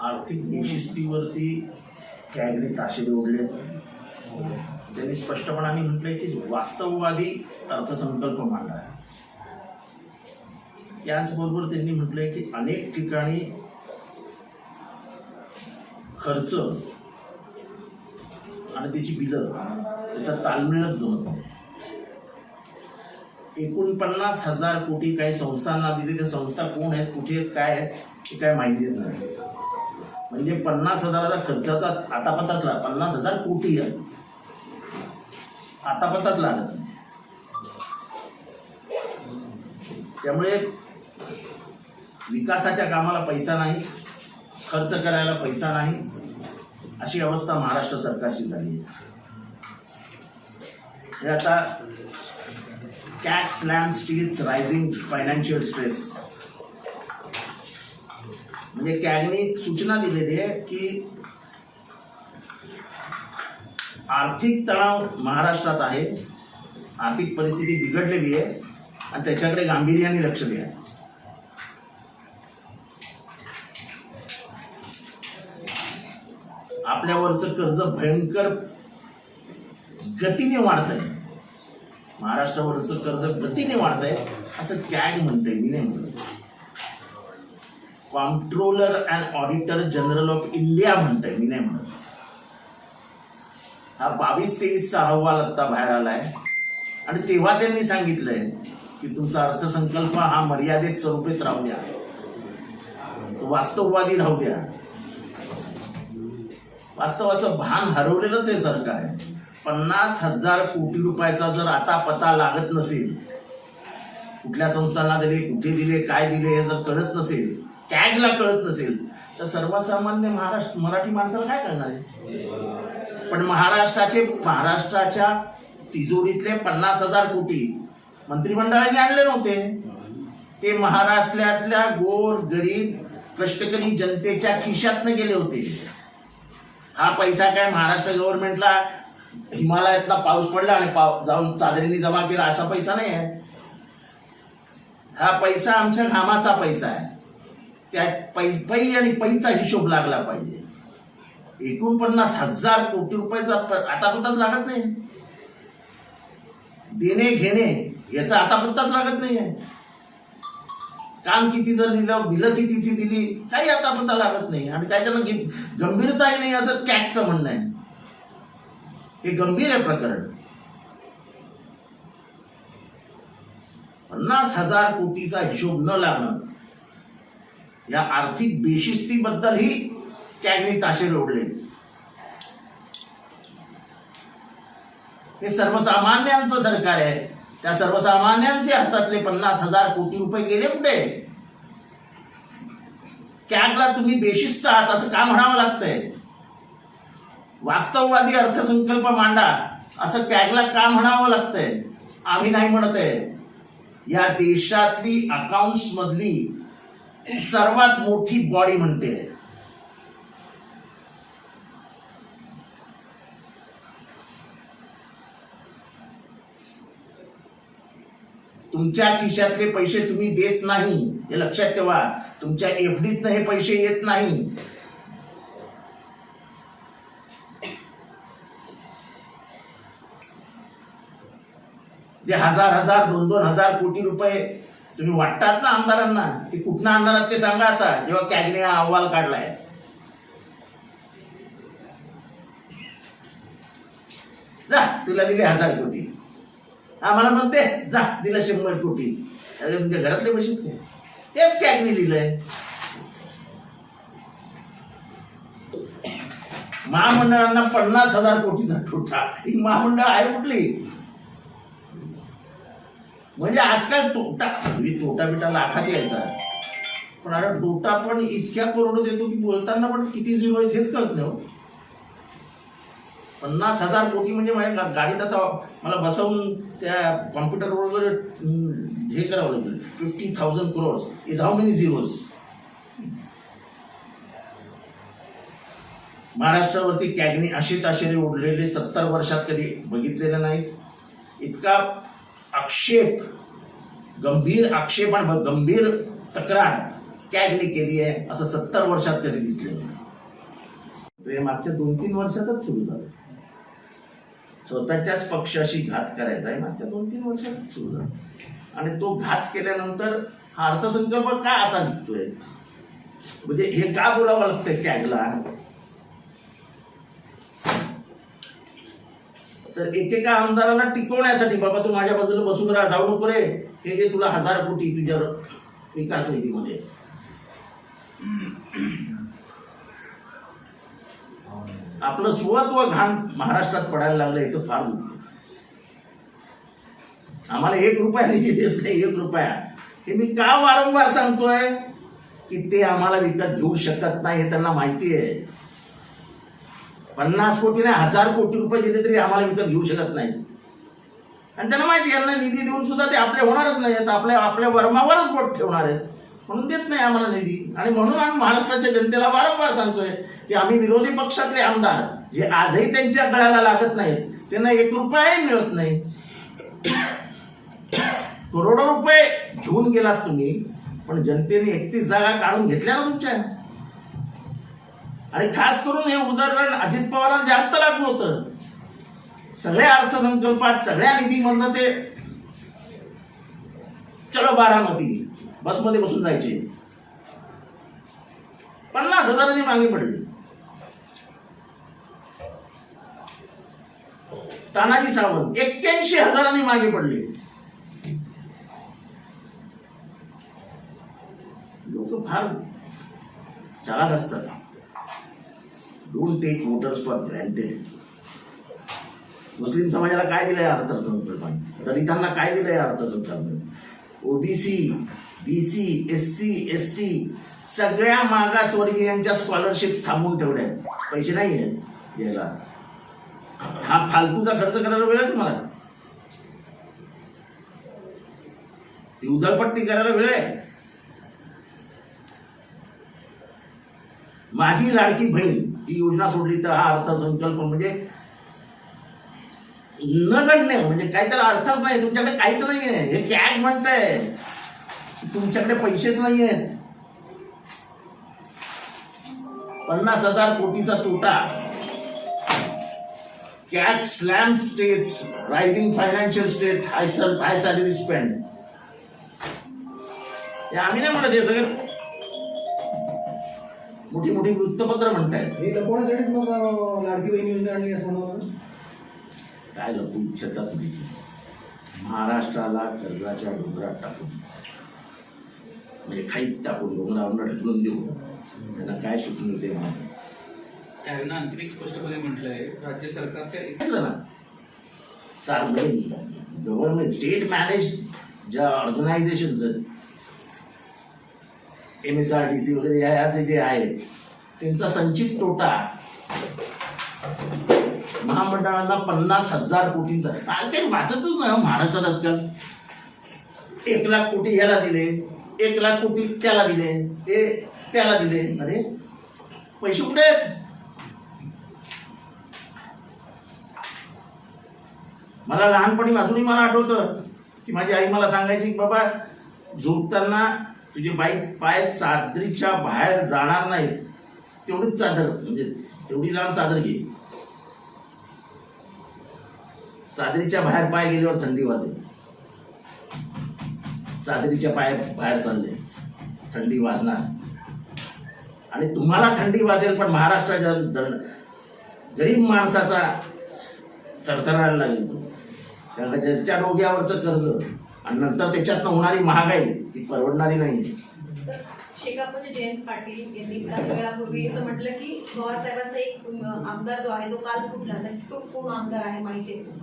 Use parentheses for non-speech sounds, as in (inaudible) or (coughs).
आर्थिक बेशिस्तीवरती कॅगने ताशेरे ओढले त्यांनी स्पष्टपणाने म्हटलंय की वास्तववादी अर्थसंकल्प मांडा त्याचबरोबर त्यांनी म्हटलंय की अनेक ठिकाणी खर्च आणि त्याची बिलं त्याचा ताळमेळच जमत नाही. एकोणपन्नास हजार कोटी काही संस्थांना दिले. त्या संस्था कोण आहेत कुठे आहेत काय आहेत हे काय माहिती येत नाही. म्हणजे पन्नास हजाराचा खर्चाचा आता पताच लाग पन्नास हजार कोटी आहे. आतापताच लागत नाही. त्यामुळे विकासाच्या कामाला पैसा नाही खर्च करायला पैसा नाही अशी अवस्था महाराष्ट्र सरकारची झाली आहे. हे आता Cat slams states rising financial stress म्हणजे कॅगनी सूचना दिलेली आहे की आर्थिक तणाव महाराष्ट्रात आहे. आर्थिक परिस्थिती बिघडलेली आहे आणि त्याच्याकडे गांभीर्याने लक्ष द्या. आपल्यावरचं कर्ज भयंकर गतीने वाढत आहे महाराष्ट्रावरचं कर्ज गतीने वाढत आहे असं कॅग म्हणतंय मी नाही म्हणत. Controller and auditor general of India म्हणतंय मी नाही म्हणत. हा बावीस तेवीसचा अहवाल आता बाहेर आलाय. आणि तेव्हा त्यांनी सांगितलंय की तुमचा अर्थसंकल्प हा मर्यादित स्वरूपीत राहू द्या. वास्तववादी राहू द्या. वास्तवाचं भान हरवलेलंच आहे सरकार. पन्नास हजार कोटी रुपयाचा जर आता पता लागत नसेल कुठल्या संस्थांना दिले कुठे दिले काय दिले हे जर कळत नसेल कॅगला कळत नसेल तर सर्वसामान्य महाराष्ट्र मराठी माणसाला काय करणार आहे? पण महाराष्ट्राचे महाराष्ट्राच्या तिजोरीतले पन्नास हजार कोटी मंत्रिमंडळाने आणले नव्हते. ते महाराष्ट्रातल्या गोर गरीब कष्टकरी जनतेच्या खिशातनं गेले होते. हा पैसा काय महाराष्ट्र गव्हर्नमेंटला हिमालयातला पाऊस पडला आणि पाव जाऊन चादरीने जमा केला असा पैसा नाही आहे. हा पैसा आमच्या घामाचा पैसा आहे. त्या पै पै आणि पैचा हिशोब लागला पाहिजे. एकोणपन्नास हजार कोटी रुपयाचा आतापत्ताच लागत नाही. देणे घेणे याचा आतापत्ताच लागत नाही आहे. काम किती जर लिहिलं बिलं कितीची दिली काही आतापत्ता लागत नाही. आणि काय त्यांना गंभीरताही नाही असं कॅकचं म्हणणं आहे. हे गंभीर आहे प्रकरण. पन्नास हजार कोटीचा हिशोब न लागणं या आर्थिक बेशिस्तीबद्दलही कॅगने ताशे लोडले. हे सर्वसामान्यांचं सरकार आहे. त्या सर्वसामान्यांचे हातातले पन्नास हजार कोटी रुपये गेले कुठे? कॅगला तुम्ही बेशिस्त आहात असं का म्हणावं लागतंय? वास्तववादी अर्थसंकल्प मांडा. असं त्यागला का म्हणावं लागतंय? आम्ही नाही म्हणत आहे. या देशातली अकाउंट्स मधली सर्वात मोठी बॉडी म्हणते. तुमच्या खिशातले पैसे तुम्ही देत नाही हे लक्षात ठेवा. तुमच्या एफडीतनं हे पैसे येत नाही. जे हजार हजार दोन दोन हजार कोटी रुपये तुम्ही वाटतात ना आमदारांना? ते कुठनं आणणार ते सांगा आता जेव्हा कॅगने हा अहवाल काढलाय. जा तुला दिले हजार कोटी. आम्हाला म्हणते जा दिला शंभर कोटी. अरे तुमच्या घरातले पैसे काय तेच कॅगने लिहिलंय. महामंडळांना पन्नास हजार कोटीचा ठोठा. ही महामंडळ आहे कुठली? म्हणजे आजकाल तोटा पूर्वी तोटा बिटा लाखात यायचा. पण आता तोटा पण इतक्या करोड देतो की बोलताना पण किती झिरो आहे हेच कळत नाही हो. पन्नास हजार कोटी म्हणजे माझ्या गाडीचा मला बसवून त्या कॉम्प्युटरवर वगैरे हे करावं लागेल. Fifty thousand crores is how many zeros महाराष्ट्रावरती कॅगनी असे ताशेरे उडलेले सत्तर वर्षात कधी बघितलेले नाहीत. इतका आक्षेप गंभीर आक्षेप आणि गंभीर तक्रार कॅगली केली आहे असं सत्तर वर्षात त्याचे दिसले ते मागच्या दोन तीन वर्षातच सुरू झालं. स्वतःच्याच पक्षाशी घात करायचा आहे मागच्या दोन तीन वर्षातच सुरू झालं. आणि तो घात केल्यानंतर हा अर्थसंकल्प का असा निघतोय? म्हणजे हे का बोलावं लागतंय कॅगला? तर एकेका आमदाराला टिकवण्यासाठी बाबा तू माझ्या बाजूला बसून राहा जाऊ नको रे. हे जे तुला हजार कोटी तुझ्या विकास निधीमध्ये. आपलं स्वत्व घाण महाराष्ट्रात पडायला लागलं याचं फार दुःख. आम्हाला एक रुपया निधी देत नाही एक रुपया. हे मी का वारंवार सांगतोय? की ते आम्हाला विकत घेऊ शकत नाही हे त्यांना माहिती आहे. पन्नास कोटी नाही हजार कोटी रुपये दिले तरी आम्हाला विकत घेऊ शकत नाही. आणि त्यांना माहिती यांना निधी देऊन सुद्धा ते आपले होणारच नाही आहेत आपल्या आपल्या वर्मावरच बोट ठेवणार आहेत. म्हणून देत नाही आम्हाला निधी. आणि म्हणून आम्ही महाराष्ट्राच्या जनतेला वारंवार सांगतोय की आम्ही विरोधी पक्षातले आमदार जे आजही त्यांच्या गळ्याला लागत नाहीत त्यांना एक रुपयाही मिळत नाही. (coughs) करोडो रुपये घेऊन गेलात तुम्ही पण जनतेने एकतीस जागा काढून घेतल्या ना तुमच्या. आणि खास करून हे उदाहरण अजित पवारांना जास्त लागू होतं. सगळ्या अर्थसंकल्पात सगळ्या निधीमधनं ते चलो बारामती बसमध्ये बसून जायचे. पन्नास हजारांनी मागे पडली. तानाजी सावंत एक्क्याऐंशी हजारांनी मागे पडले. लोक फार चालाक असतात. Don't take voters for granted मुस्लिम समाजाला काय दिलंय अर्थसंकल्पाने दलितांना काय दिलंय अर्थसंकल्पाने OBC BC S C S T सगळ्या मागासवर्गीयांच्या स्कॉलरशिप थांबवून ठेवल्या पैसे नाही आहेत द्यायला हा फालतूचा खर्च करायला वेळ आहे तुम्हाला? ती उधळपट्टी करायला वेळ आहे. माझी लाडकी बहीण ही योजना सोडली तर हा अर्थसंकल्प म्हणजे नगण्य म्हणजे काही अर्थच नाही तुमच्याकडे काहीच नाही आहे. हे कॅश म्हणताय तुमच्याकडे पैसेच नाही आहेत. पन्नास हजार कोटीचा तोटा. Cat slam states rising financial state high sir high salary spend हे आम्ही नाही म्हणत हे सगळं मोठी मोठी वृत्तपत्र म्हणतायत. हे लपवण्यासाठीच मग अं, लाडकी बहीण योजना आणली असं काय लपू इच्छितात नाही महाराष्ट्राला कर्जाच्या डोंगरात टाकून. म्हणजे खाईत टाकून डोंगरावर ढकलून देऊ त्यांना काय सुटून ते मला त्यावेळेला आणखी एक स्पष्टपणे म्हटलंय राज्य सरकारच्या सांगितलं ना? सार्वजनिक गव्हर्नमेंट स्टेट मॅनेज ज्या ऑर्गनायझेशन्स आहेत M S R T C वगैरे या जे आहेत त्यांचा संचित तोटा महामंडळाला पन्नास हजार कोटींचा आज काही वाचतच नाही हो महाराष्ट्रात आजकाल. एक लाख कोटी याला दिले एक लाख कोटी त्याला दिले ते त्याला दिले. अरे पैसे कुठे आहेत? मला लहानपणी अजूनही मला आठवतं की माझी आई मला सांगायची की बाबा झोपताना तुझे बाईक पाय चादरीच्या बाहेर जाणार नाहीत. तेवढीच चादर म्हणजे तेवढी लांब चादर घे. चादरीच्या बाहेर पाय गेल्यावर थंडी वाजेल चादरीच्या पाय बाहेर चालले. थंडी वाजणार. आणि तुम्हाला थंडी वाजेल पण महाराष्ट्राच्या गरीब माणसाचा थरथरायला लागेल तो. कारण का डोक्यावरचं कर्ज आणि नंतर त्याच्यातनं होणारी महागाई ती परवडणारी नाही शेकापचे जयंत पाटील यांनी काही वेळापूर्वी असं म्हटलं की पवार साहेबांचा एक आमदार जो आहे तो काल फुटला तो कोण आमदार आहे माहिती आहे?